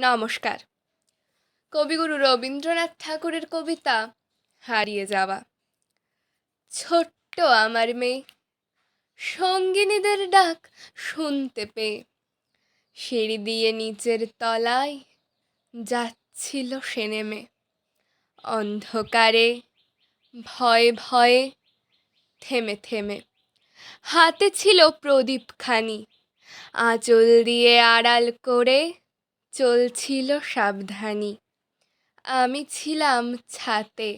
নমস্কার। কবিগুরু রবীন্দ্রনাথ ঠাকুরের কবিতা হারিয়ে যাওয়া। ছোট্ট আমার মেয়ে, সঙ্গিনীদের ডাক শুনতে পেয়ে, সিঁড়ি দিয়ে নিচের তলায় যাচ্ছিল সে নেমে। অন্ধকারে ভয়ে ভয়ে থেমে থেমে, হাতে ছিল প্রদীপখানি, আঁচল দিয়ে আড়াল করে চলছিল সাবধানী। আমি ছিলাম ছাতে,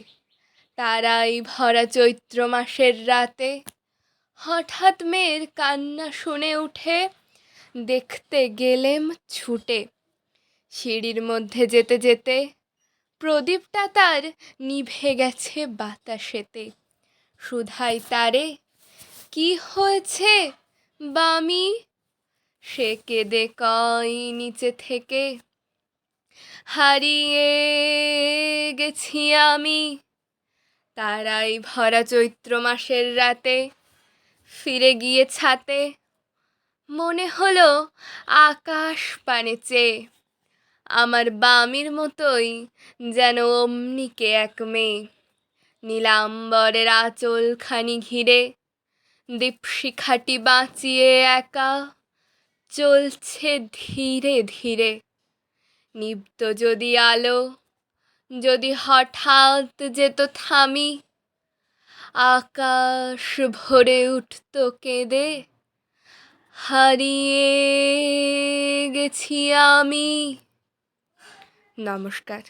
তারাই ভরা চৈত্র মাসের রাতে। হঠাৎ মেয়ের কান্না শুনে উঠে দেখতে গেলেম ছুটে, সিঁড়ির মধ্যে যেতে যেতে। প্রদীপটা তার নিভে গেছে বাতাসেতে। সুধাই তারে, কি হয়েছে? বামি? সে কেঁদে কয় নিচে থেকে। হারিয়ে গেছি আমি তারাই ভরা চৈত্র মাসের রাতে। ফিরে গিয়ে ছাতে মনে হলো আকাশ পানে চেয়ে। আমার বামির মতোই যেন অমনিকে এক মেয়ে। নীলাম্বরের আঁচলখানি ঘিরে দীপশিখাটি বাঁচিয়ে একা চলছে ধীরে ধীরে। নিপ্ত যদি আলো, যদি হঠাৎ যেত থামি, আকাশ ভরে উঠত কেঁদে, হারিয়ে গেছি আমি। নমস্কার।